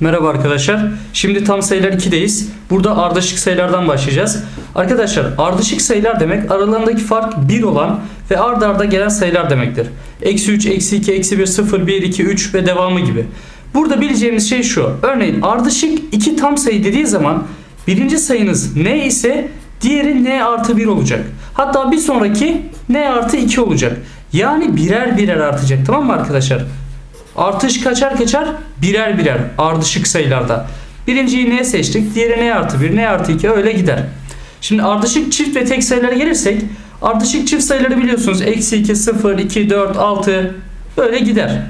Merhaba arkadaşlar. Şimdi tam sayılar 2'deyiz. Burada ardışık sayılardan başlayacağız. Arkadaşlar ardışık sayılar demek aralarındaki fark 1 olan ve ard arda gelen sayılar demektir. Eksi 3, eksi 2, eksi 1, 0, 1, 2, 3 ve devamı gibi. Burada bileceğimiz şey şu. Örneğin ardışık iki tam sayı dediği zaman birinci sayınız n ise diğeri n artı 1 olacak. Hatta bir sonraki n artı 2 olacak. Yani birer birer artacak tamam mı arkadaşlar? Artış kaçar kaçar birer birer ardışık sayılarda. Birinciyi n seçtik. Diğeri n artı 1, n artı 2 öyle gider. Şimdi ardışık çift ve tek sayılara gelirsek ardışık çift sayıları biliyorsunuz. Eksi 2, 0, 2, 4, 6 böyle gider.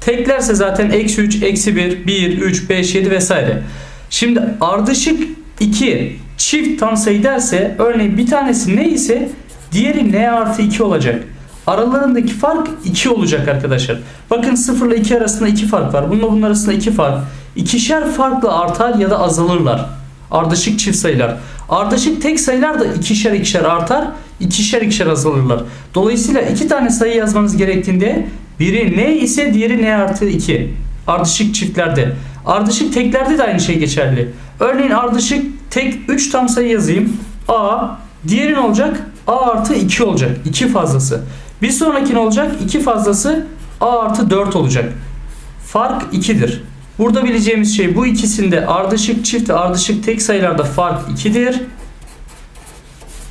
Teklerse zaten eksi 3, eksi 1, 1, 3, 5, 7 vesaire. Şimdi ardışık 2 çift tam sayı derse örneğin bir tanesi ne ise diğeri n artı 2 olacak. Aralarındaki fark 2 olacak arkadaşlar. Bakın 0 ile 2 arasında 2 fark var. Bununla bunun arasında 2 fark. İkişer farklı artar ya da azalırlar. Ardışık çift sayılar. Ardışık tek sayılar da ikişer ikişer artar, ikişer ikişer azalırlar. Dolayısıyla iki tane sayı yazmanız gerektiğinde biri n ise diğeri n artı 2. Ardışık çiftlerde. Ardışık teklerde de aynı şey geçerli. Örneğin ardışık tek 3 tam sayı yazayım. A. Diğeri ne olacak? A artı 2 olacak. 2 fazlası. Bir sonraki ne olacak? 2 fazlası A artı 4 olacak. Fark 2'dir. Burada bileceğimiz şey bu ikisinde ardışık çift ardışık tek sayılarda fark 2'dir.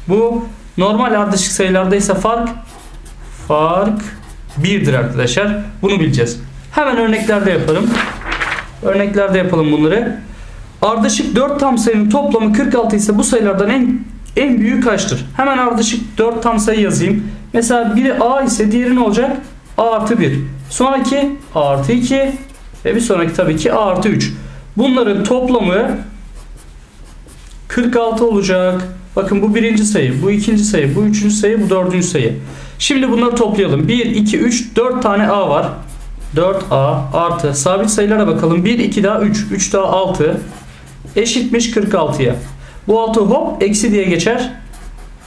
Bu normal ardışık sayılarda ise fark fark 1'dir arkadaşlar. Bunu bileceğiz. Hemen örneklerde yapalım. Örneklerde yapalım bunları. Ardışık 4 tam sayının toplamı 46 ise bu sayılardan en en büyüğü kaçtır? Hemen ardışık 4 tam sayı yazayım. Mesela biri A ise diğeri ne olacak? A artı 1. Sonraki A artı 2 ve bir sonraki tabii ki A artı 3. Bunların toplamı 46 olacak. Bakın bu birinci sayı, bu ikinci sayı, bu üçüncü sayı, bu dördüncü sayı. Şimdi bunları toplayalım. 1, 2, 3, 4 tane A var. 4A artı sabit sayılara bakalım. 1, 2 daha 3, 3 daha 6 eşitmiş 46'ya. Bu 6 hop eksi diye geçer.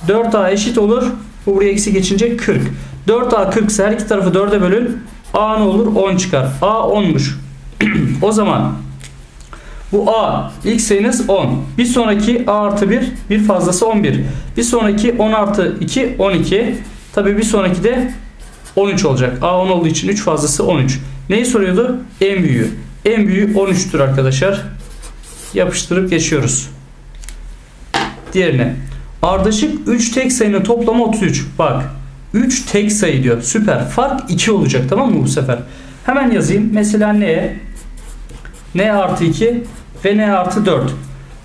4A eşit olur. Bu buraya eksi geçince 40. 4A 40 ise her iki tarafı 4'e bölün. A ne olur? 10 çıkar. A 10'muş. o zaman bu A ilk sayınız 10. Bir sonraki A artı 1 bir fazlası 11. Bir sonraki 10 artı 2 12. Tabi bir sonraki de 13 olacak. A 10 olduğu için 3 fazlası 13. Neyi soruyordu? En büyüğü. En büyüğü 13'tür arkadaşlar. Yapıştırıp geçiyoruz. Diğerine. Ardışık 3 tek sayının toplamı 33. Bak 3 tek sayı diyor. Süper. Fark 2 olacak tamam mı bu sefer? Hemen yazayım. Mesela ne? n artı 2 ve n artı 4.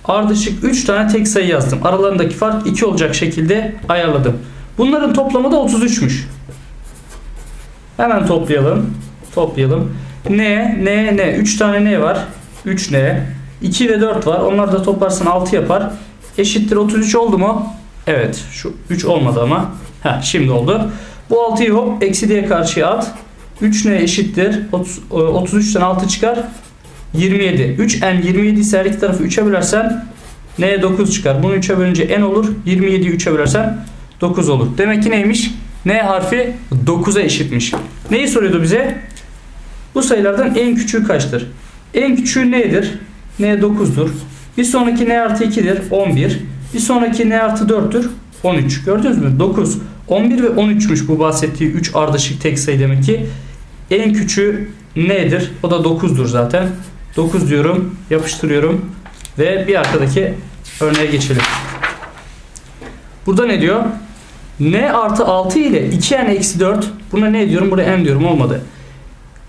Ardışık 3 tane tek sayı yazdım. Aralarındaki fark 2 olacak şekilde ayarladım. Bunların toplamı da 33'müş. Hemen toplayalım. Toplayalım. N, N, N. 3 tane N var. 3 N. 2 ve 4 var. Onlar da toplarsan 6 yapar. Eşittir 33 oldu mu? Evet. Şu 3 olmadı ama. Heh, şimdi oldu. Bu 6'yı hop eksi diye karşıya at. 3 N eşittir. 30, 33'ten 6 çıkar. 27. 3n 27 ise her iki tarafı 3'e bölersen n 9 çıkar. Bunu 3'e bölünce n olur. 27'yi 3'e bölersen 9 olur. Demek ki neymiş? N harfi 9'a eşitmiş. Neyi soruyordu bize? Bu sayılardan en küçüğü kaçtır? En küçüğü nedir? N 9'dur. Bir sonraki N artı 2'dir. 11. Bir sonraki N artı 4'tür. 13. Gördünüz mü? 9. 11 ve 13'müş bu bahsettiği 3 ardışık tek sayı demek ki. En küçüğü nedir? O da 9'dur zaten. 9 diyorum. Yapıştırıyorum. Ve bir arkadaki örneğe geçelim. Burada ne diyor? n artı 6 ile 2n eksi 4. Buna ne diyorum? Buraya n diyorum. Olmadı.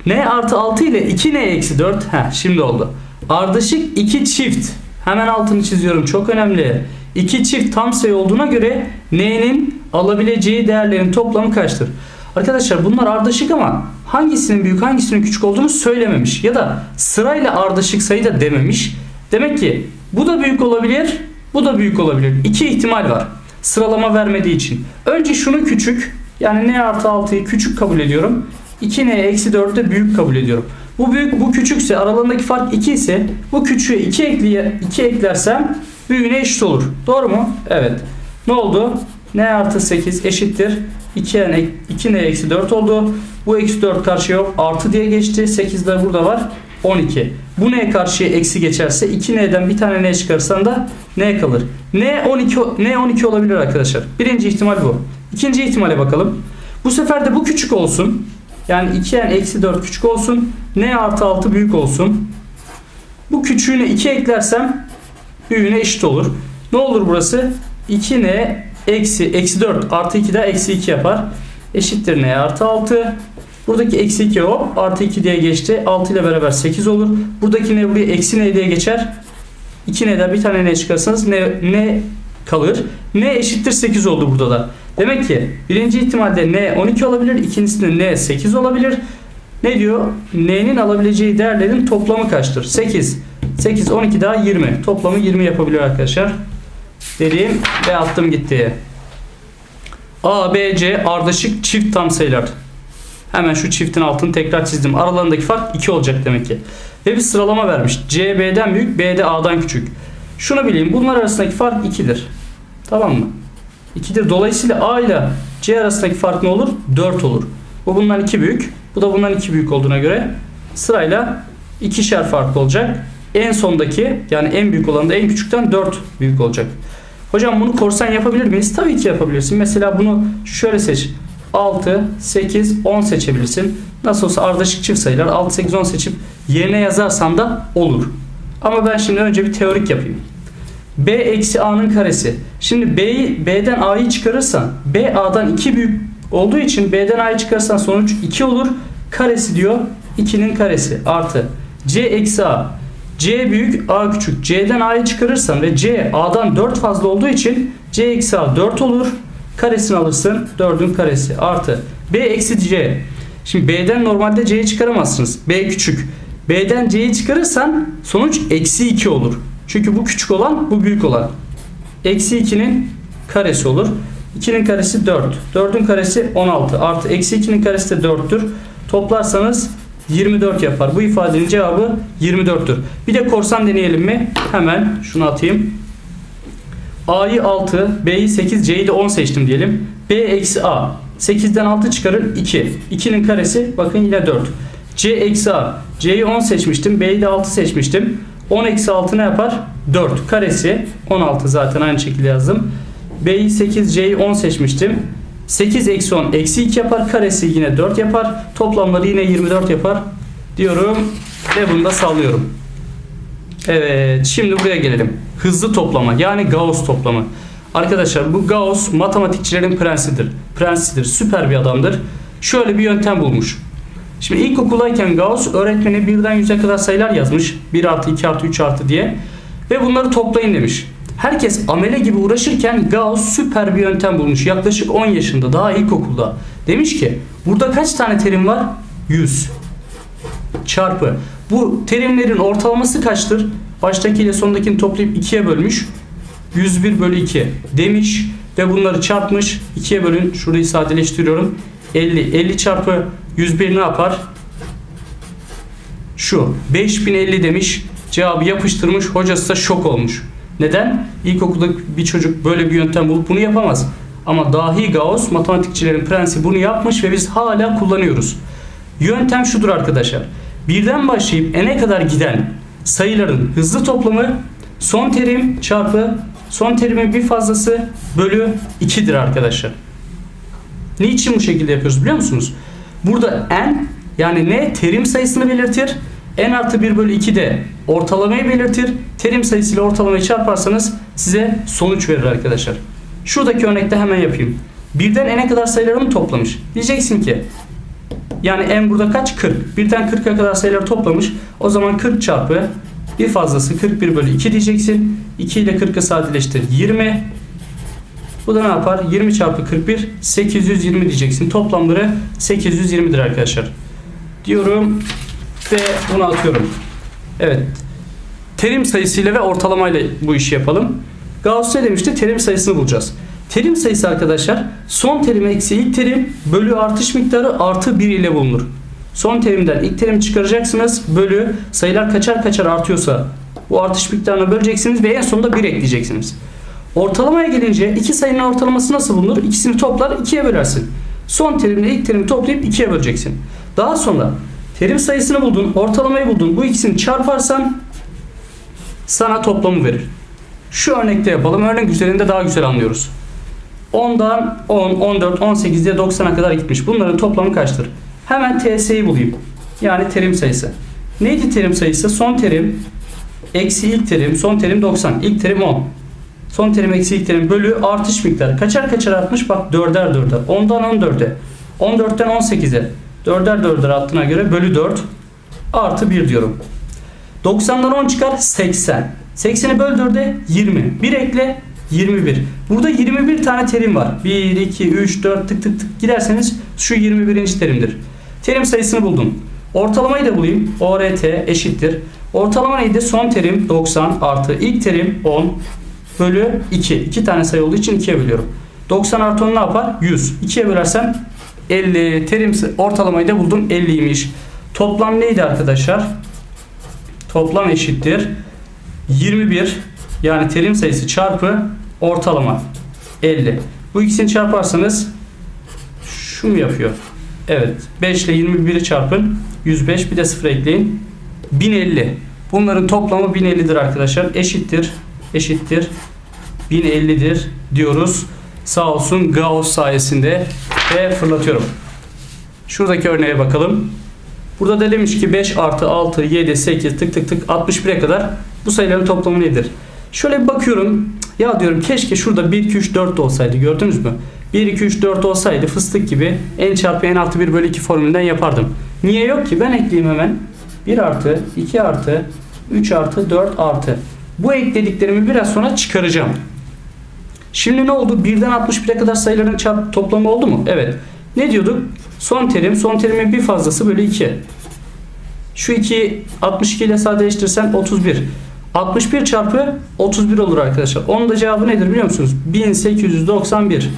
n artı 6 ile 2n eksi 4. Heh, şimdi oldu. Ardışık 2 çift. Hemen altını çiziyorum. Çok önemli. 2 çift tam sayı olduğuna göre n'nin alabileceği değerlerin toplamı kaçtır? Arkadaşlar bunlar ardışık ama hangisinin büyük hangisinin küçük olduğunu söylememiş. Ya da sırayla ardışık sayı da dememiş. Demek ki bu da büyük olabilir, bu da büyük olabilir. İki ihtimal var. Sıralama vermediği için. Önce şunu küçük yani n artı 6'yı küçük kabul ediyorum. 2n eksi 4'ü de büyük kabul ediyorum. Bu büyük bu küçükse aralarındaki fark 2 ise bu küçüğe 2 ekleye 2 eklersem büyüğüne eşit olur. Doğru mu? Evet. Ne oldu? n artı 8 eşittir. 2n, 2n eksi 4 oldu. Bu eksi 4 karşıya yok. Artı diye geçti. 8 de burada var. 12. Bu n'ye karşıya eksi geçerse 2n'den bir tane n çıkarsan da n kalır. n 12 n 12 olabilir arkadaşlar. Birinci ihtimal bu. İkinci ihtimale bakalım. Bu sefer de bu küçük olsun. Yani 2n eksi 4 küçük olsun. n artı 6 büyük olsun. Bu küçüğüne 2 eklersem büyüğüne eşit olur. Ne olur burası? 2n eksi eksi 4 artı 2 daha eksi 2 yapar. Eşittir n artı 6. Buradaki eksi 2 hop artı 2 diye geçti. 6 ile beraber 8 olur. Buradaki ne buraya eksi n diye geçer. 2 n'den bir tane n çıkarsanız ne, ne kalır. n eşittir 8 oldu burada da. Demek ki birinci ihtimalde n 12 olabilir. ikincisinde n 8 olabilir. Ne diyor? N'nin alabileceği değerlerin toplamı kaçtır? 8. 8, 12 daha 20. Toplamı 20 yapabilir arkadaşlar. Dediğim ve attım gitti. A, B, C ardışık çift tam sayılar. Hemen şu çiftin altını tekrar çizdim. Aralarındaki fark 2 olacak demek ki. Ve bir sıralama vermiş. C B'den büyük, B de A'dan küçük. Şunu bileyim. Bunlar arasındaki fark 2'dir. Tamam mı? 2'dir. Dolayısıyla A ile C arasındaki fark ne olur? 4 olur. Bu bundan 2 büyük. Bu da bundan 2 büyük olduğuna göre sırayla ikişer farklı olacak. En sondaki yani en büyük olan da en küçükten 4 büyük olacak. Hocam bunu korsan yapabilir miyiz? Tabii ki yapabilirsin. Mesela bunu şöyle seç. 6, 8, 10 seçebilirsin. Nasıl olsa ardışık çift sayılar 6, 8, 10 seçip yerine yazarsan da olur. Ama ben şimdi önce bir teorik yapayım. B eksi A'nın karesi. Şimdi B'yi B'den A'yı çıkarırsan B A'dan 2 büyük olduğu için B'den A'yı çıkarırsan sonuç 2 olur. Karesi diyor 2'nin karesi artı C eksi A. C büyük A küçük. C'den A'yı çıkarırsan ve C A'dan 4 fazla olduğu için C eksi A 4 olur. Karesini alırsın 4'ün karesi artı B eksi C. Şimdi B'den normalde C'yi çıkaramazsınız. B küçük. B'den C'yi çıkarırsan sonuç eksi 2 olur. Çünkü bu küçük olan bu büyük olan. Eksi 2'nin karesi olur. 2'nin karesi 4. 4'ün karesi 16. Artı eksi 2'nin karesi de 4'tür. Toplarsanız 24 yapar. Bu ifadenin cevabı 24'tür. Bir de korsan deneyelim mi? Hemen şunu atayım. A'yı 6, B'yi 8, C'yi de 10 seçtim diyelim. B eksi A. 8'den 6 çıkarır 2. 2'nin karesi bakın yine 4. C eksi A. C'yi 10 seçmiştim. B'yi de 6 seçmiştim. 10 eksi 6 ne yapar? 4. Karesi 16 zaten aynı şekilde yazdım. B'yi 8, C'yi 10 seçmiştim. 8 eksi 10 eksi 2 yapar. Karesi yine 4 yapar. Toplamları yine 24 yapar. Diyorum ve bunu da sallıyorum. Evet şimdi buraya gelelim. Hızlı toplama yani Gauss toplamı. Arkadaşlar bu Gauss matematikçilerin prensidir. Prensidir. Süper bir adamdır. Şöyle bir yöntem bulmuş. Şimdi ilkokuldayken Gauss öğretmeni birden yüze kadar sayılar yazmış. 1 artı 2 artı 3 artı diye. Ve bunları toplayın demiş. Herkes amele gibi uğraşırken Gauss süper bir yöntem bulmuş. Yaklaşık 10 yaşında daha ilkokulda. Demiş ki burada kaç tane terim var? 100 çarpı. Bu terimlerin ortalaması kaçtır? Baştaki ile sondakini toplayıp 2'ye bölmüş. 101 bölü 2 demiş ve bunları çarpmış. 2'ye bölün. Şurayı sadeleştiriyorum. 50. 50 çarpı 101 ne yapar? Şu. 5050 demiş. Cevabı yapıştırmış. Hocası da şok olmuş. Neden? İlkokulda bir çocuk böyle bir yöntem bulup bunu yapamaz. Ama dahi Gauss matematikçilerin prensi bunu yapmış ve biz hala kullanıyoruz. Yöntem şudur arkadaşlar. Birden başlayıp n'e kadar giden sayıların hızlı toplamı son terim çarpı son terimin bir fazlası bölü 2'dir arkadaşlar. Niçin bu şekilde yapıyoruz biliyor musunuz? Burada n yani ne terim sayısını belirtir. n artı 1 bölü 2 de ortalamayı belirtir. Terim sayısıyla ortalamayı çarparsanız size sonuç verir arkadaşlar. Şuradaki örnekte hemen yapayım. Birden n'e kadar sayılarını toplamış. Diyeceksin ki yani n burada kaç? 40. Birden 40'a kadar sayıları toplamış. O zaman 40 çarpı bir fazlası 41 bölü 2 diyeceksin. 2 ile 40'ı sadeleştir. 20. Bu da ne yapar? 20 çarpı 41 820 diyeceksin. Toplamları 820'dir arkadaşlar. Diyorum ve bunu atıyorum. Evet. Terim sayısıyla ve ortalamayla bu işi yapalım. Gauss ne demişti? Terim sayısını bulacağız. Terim sayısı arkadaşlar son terim eksi ilk terim bölü artış miktarı artı 1 ile bulunur. Son terimden ilk terim çıkaracaksınız. Bölü sayılar kaçar kaçar artıyorsa bu artış miktarını böleceksiniz ve en sonunda 1 ekleyeceksiniz. Ortalamaya gelince iki sayının ortalaması nasıl bulunur? İkisini toplar 2'ye bölersin. Son terimle ilk terimi toplayıp 2'ye böleceksin. Daha sonra Terim sayısını buldun, ortalamayı buldun. Bu ikisini çarparsan sana toplamı verir. Şu örnekte yapalım. Örnek üzerinde daha güzel anlıyoruz. 10'dan 10, 14, 18 diye 90'a kadar gitmiş. Bunların toplamı kaçtır? Hemen TS'yi bulayım. Yani terim sayısı. Neydi terim sayısı? Son terim eksi ilk terim, son terim 90. İlk terim 10. Son terim eksi ilk terim bölü artış miktarı. Kaçar kaçar artmış? Bak 4'er 4'er. 10'dan 14'e. 14'ten 18'e. 4'er 4'er attığına göre bölü 4 artı 1 diyorum. 90'dan 10 çıkar 80. 80'i böl 4'e 20. 1 ekle 21. Burada 21 tane terim var. 1, 2, 3, 4 tık tık tık giderseniz şu 21. terimdir. Terim sayısını buldum. Ortalamayı da bulayım. ORT eşittir. Ortalama neydi? Son terim 90 artı ilk terim 10 bölü 2. 2 tane sayı olduğu için 2'ye bölüyorum. 90 artı 10 ne yapar? 100. 2'ye bölersem 50. Terim ortalamayı da buldum. 50'ymiş. Toplam neydi arkadaşlar? Toplam eşittir. 21 yani terim sayısı çarpı ortalama 50. Bu ikisini çarparsanız şu mu yapıyor? Evet. 5 ile 21'i çarpın. 105 bir de 0 ekleyin. 1050. Bunların toplamı 1050'dir arkadaşlar. Eşittir. Eşittir. 1050'dir diyoruz. Sağ olsun Gauss sayesinde ve fırlatıyorum. Şuradaki örneğe bakalım. Burada da demiş ki 5 artı 6, 7, 8 tık tık tık 61'e kadar bu sayıların toplamı nedir? Şöyle bir bakıyorum. Ya diyorum keşke şurada 1, 2, 3, 4 de olsaydı. Gördünüz mü? 1, 2, 3, 4 olsaydı fıstık gibi n çarpı n artı 1 bölü 2 formülünden yapardım. Niye yok ki? Ben ekleyeyim hemen. 1 artı, 2 artı, 3 artı, 4 artı. Bu eklediklerimi biraz sonra çıkaracağım. Şimdi ne oldu? 1'den 61'e kadar sayıların çarp toplamı oldu mu? Evet. Ne diyorduk? Son terim, son terimin bir fazlası bölü 2. Şu 2'yi 62 ile sadeleştirsem 31. 61 çarpı 31 olur arkadaşlar. Onun da cevabı nedir biliyor musunuz? 1891.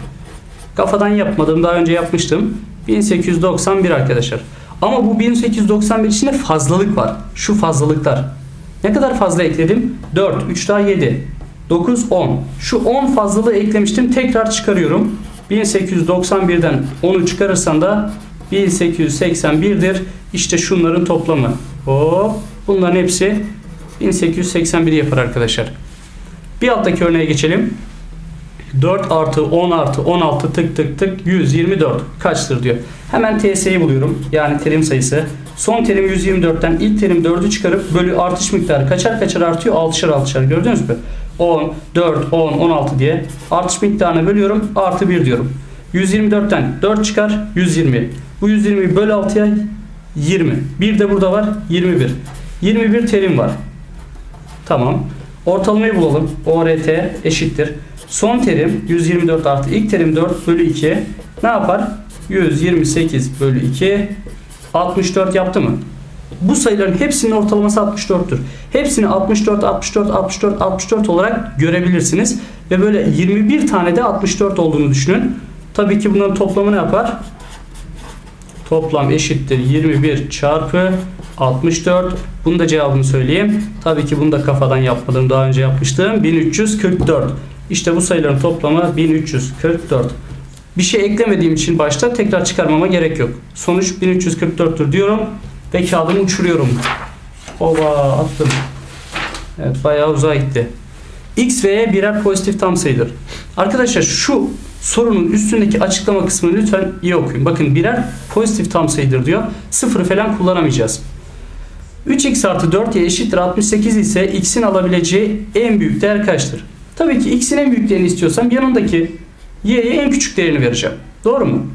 Kafadan yapmadım. Daha önce yapmıştım. 1891 arkadaşlar. Ama bu 1891 içinde fazlalık var. Şu fazlalıklar. Ne kadar fazla ekledim? 4, 3 daha 7. 9, 10. Şu 10 fazlalığı eklemiştim. Tekrar çıkarıyorum. 1891'den 10'u çıkarırsan da 1881'dir. İşte şunların toplamı. Hop. Bunların hepsi 1881 yapar arkadaşlar. Bir alttaki örneğe geçelim. 4 artı 10 artı 16 tık tık tık 124 kaçtır diyor. Hemen TS'yi buluyorum. Yani terim sayısı. Son terim 124'ten ilk terim 4'ü çıkarıp bölü artış miktarı kaçar kaçar artıyor 6'şar 6'şar gördünüz mü? 10, 4, 10, 16 diye artış miktarını bölüyorum artı 1 diyorum. 124'ten 4 çıkar 120. Bu 120 böl 6'ya 20. Bir de burada var 21. 21 terim var. Tamam. Ortalamayı bulalım. ORT eşittir. Son terim 124 artı ilk terim 4 bölü 2 ne yapar? 128 bölü 2 64 yaptı mı? Bu sayıların hepsinin ortalaması 64'tür. Hepsini 64, 64, 64, 64 olarak görebilirsiniz. Ve böyle 21 tane de 64 olduğunu düşünün. Tabii ki bunların toplamı ne yapar? Toplam eşittir 21 çarpı 64. Bunun da cevabını söyleyeyim. Tabii ki bunu da kafadan yapmadım. Daha önce yapmıştım. 1344. İşte bu sayıların toplamı 1344. Bir şey eklemediğim için başta tekrar çıkarmama gerek yok. Sonuç 1344'tür diyorum ve kağıdımı uçuruyorum. Ova attım. Evet bayağı uzağa gitti. X ve Y birer pozitif tam sayıdır. Arkadaşlar şu sorunun üstündeki açıklama kısmını lütfen iyi okuyun. Bakın birer pozitif tam sayıdır diyor. Sıfırı falan kullanamayacağız. 3x artı 4y eşittir 68 ise x'in alabileceği en büyük değer kaçtır? Tabii ki x'in en büyük değerini istiyorsam yanındaki y'ye en küçük değerini vereceğim. Doğru mu?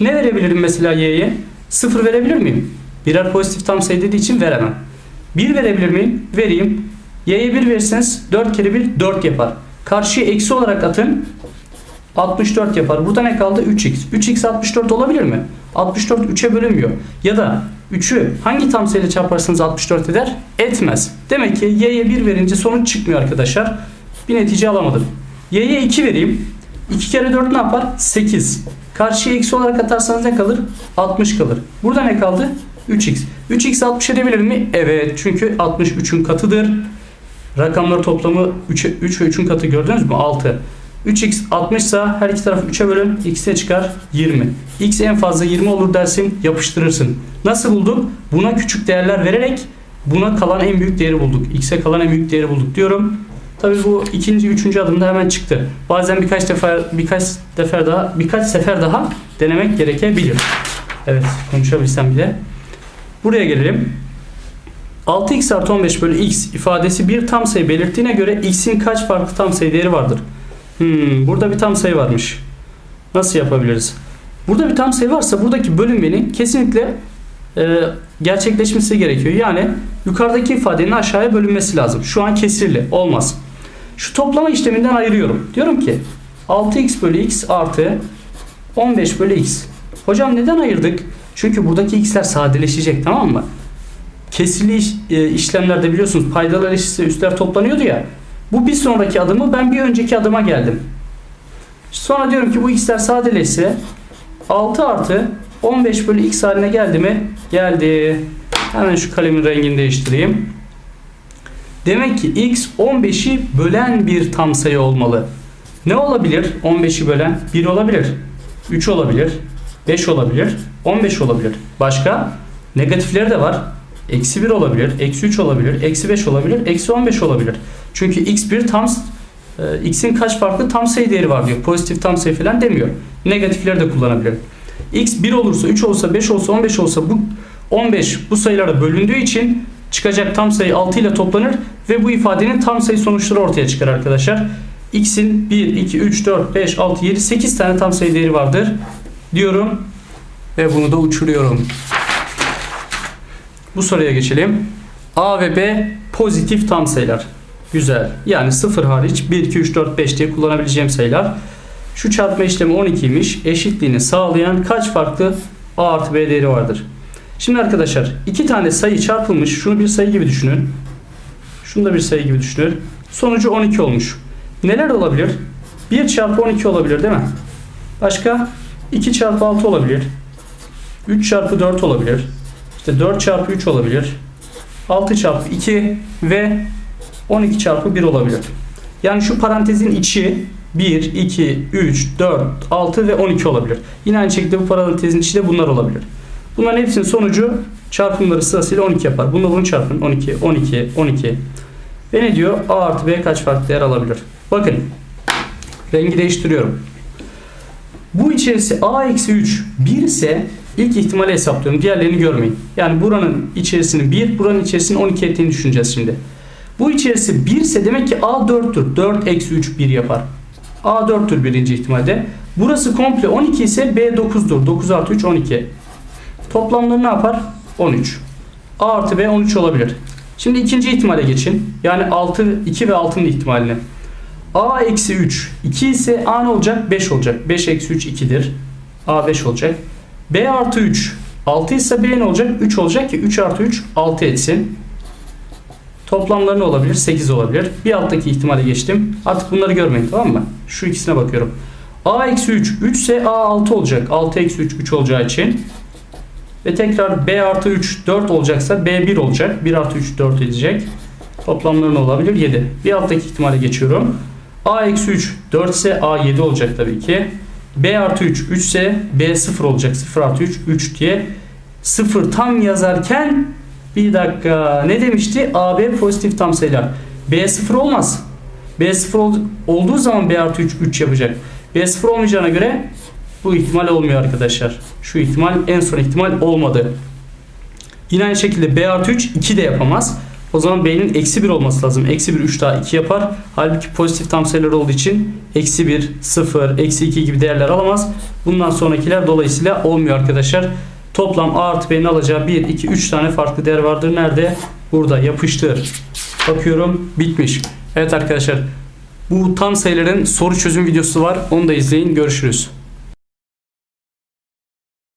Ne verebilirim mesela y'ye? 0 verebilir miyim? Birer pozitif tam sayı dediği için veremem. 1 verebilir miyim? Vereyim. Y'ye 1 verirseniz 4 kere 1 4 yapar. Karşıya eksi olarak atın. 64 yapar. Burada ne kaldı? 3x. 3x 64 olabilir mi? 64 3'e bölünmüyor. Ya da 3'ü hangi tam sayıyla çarparsanız 64 eder? Etmez. Demek ki y'ye 1 verince sonuç çıkmıyor arkadaşlar. Bir netice alamadım. y'ye 2 vereyim. 2 kere 4 ne yapar? 8. Karşıya eksi olarak atarsanız ne kalır? 60 kalır. Burada ne kaldı? 3x. 3x 60 edebilir mi? Evet. Çünkü 60 3'ün katıdır. Rakamları toplamı 3, 3 ve 3'ün katı gördünüz mü? 6. 3x 60 ise her iki tarafı 3'e bölün. x'e çıkar 20. x en fazla 20 olur dersin yapıştırırsın. Nasıl bulduk? Buna küçük değerler vererek buna kalan en büyük değeri bulduk. x'e kalan en büyük değeri bulduk diyorum. Tabii bu ikinci, üçüncü adımda hemen çıktı. Bazen birkaç defa birkaç sefer daha birkaç sefer daha denemek gerekebilir. Evet, konuşabilsem bile. Buraya gelelim. 6x artı 15 bölü x ifadesi bir tam sayı belirttiğine göre x'in kaç farklı tam sayı değeri vardır? Hmm, burada bir tam sayı varmış. Nasıl yapabiliriz? Burada bir tam sayı varsa buradaki bölünmenin kesinlikle e, gerçekleşmesi gerekiyor. Yani yukarıdaki ifadenin aşağıya bölünmesi lazım. Şu an kesirli. Olmaz. Şu toplama işleminden ayırıyorum. Diyorum ki 6x bölü x artı 15 bölü x. Hocam neden ayırdık? Çünkü buradaki x'ler sadeleşecek tamam mı? Kesirli iş- e, işlemlerde biliyorsunuz paydalar eşitse üstler toplanıyordu ya. Bu bir sonraki adımı ben bir önceki adıma geldim. Sonra diyorum ki bu x'ler sadeleşse 6 artı 15 bölü x haline geldi mi? Geldi. Hemen şu kalemin rengini değiştireyim. Demek ki x 15'i bölen bir tam sayı olmalı. Ne olabilir? 15'i bölen 1 olabilir. 3 olabilir. 5 olabilir. 15 olabilir. Başka? Negatifleri de var. Eksi 1 olabilir. Eksi 3 olabilir. Eksi 5 olabilir. Eksi 15 olabilir. Çünkü x bir tam e, x'in kaç farklı tam sayı değeri var diyor. Pozitif tam sayı falan demiyor. Negatifleri de kullanabilir. x 1 olursa, 3 olsa, 5 olsa, 15 olsa bu 15 bu sayılara bölündüğü için çıkacak tam sayı 6 ile toplanır ve bu ifadenin tam sayı sonuçları ortaya çıkar arkadaşlar. x'in 1, 2, 3, 4, 5, 6, 7, 8 tane tam sayı değeri vardır diyorum ve bunu da uçuruyorum. Bu soruya geçelim. A ve B pozitif tam sayılar. Güzel. Yani 0 hariç 1, 2, 3, 4, 5 diye kullanabileceğim sayılar. Şu çarpma işlemi 12'ymiş. Eşitliğini sağlayan kaç farklı A artı B değeri vardır? Şimdi arkadaşlar iki tane sayı çarpılmış. Şunu bir sayı gibi düşünün. Şunu da bir sayı gibi düşünün. Sonucu 12 olmuş. Neler olabilir? 1 çarpı 12 olabilir değil mi? Başka? 2 çarpı 6 olabilir. 3 çarpı 4 olabilir. İşte 4 çarpı 3 olabilir. 6 çarpı 2 ve 12 çarpı 1 olabilir. Yani şu parantezin içi 1, 2, 3, 4, 6 ve 12 olabilir. Yine aynı şekilde bu parantezin içi de bunlar olabilir. Bunların hepsinin sonucu çarpımları sırasıyla 12 yapar. Bununla bunu çarpın. 12, 12, 12. Ve ne diyor? A artı B kaç farklı değer alabilir? Bakın. Rengi değiştiriyorum. Bu içerisi A eksi 3 1 ise ilk ihtimali hesaplıyorum. Diğerlerini görmeyin. Yani buranın içerisinin 1, buranın içerisinin 12 ettiğini düşüneceğiz şimdi. Bu içerisi 1 ise demek ki A 4'tür. 4 eksi 3 1 yapar. A 4'tür birinci ihtimalde. Burası komple 12 ise B 9'dur. 9 artı 3 12. Toplamları ne yapar? 13. A artı B 13 olabilir. Şimdi ikinci ihtimale geçin. Yani 6, 2 ve 6'nın ihtimaline. A eksi 3. 2 ise A ne olacak? 5 olacak. 5 eksi 3 2'dir. A 5 olacak. B artı 3. 6 ise B ne olacak? 3 olacak ki 3 artı 3 6 etsin. Toplamları ne olabilir? 8 olabilir. Bir alttaki ihtimale geçtim. Artık bunları görmeyin tamam mı? Şu ikisine bakıyorum. A eksi 3. 3 ise A 6 olacak. 6 eksi 3 3 olacağı için. Ve tekrar B artı 3 4 olacaksa B 1 olacak. 1 artı 3 4 edecek. Toplamları ne olabilir? 7. Bir alttaki ihtimale geçiyorum. A eksi 3 4 ise A 7 olacak tabii ki. B artı 3 3 ise B 0 olacak. 0 artı 3 3 diye 0 tam yazarken bir dakika ne demişti? AB pozitif tam sayılar. B 0 olmaz. B 0 ol- olduğu zaman B artı 3 3 yapacak. B 0 olmayacağına göre bu ihtimal olmuyor arkadaşlar. Şu ihtimal en son ihtimal olmadı. Yine aynı şekilde B artı 3 2 de yapamaz. O zaman B'nin eksi 1 olması lazım. Eksi 1 3 daha 2 yapar. Halbuki pozitif tam sayılar olduğu için eksi 1, 0, eksi 2 gibi değerler alamaz. Bundan sonrakiler dolayısıyla olmuyor arkadaşlar. Toplam A artı B'nin alacağı 1, 2, 3 tane farklı değer vardır. Nerede? Burada yapıştır. Bakıyorum bitmiş. Evet arkadaşlar bu tam sayıların soru çözüm videosu var. Onu da izleyin. Görüşürüz.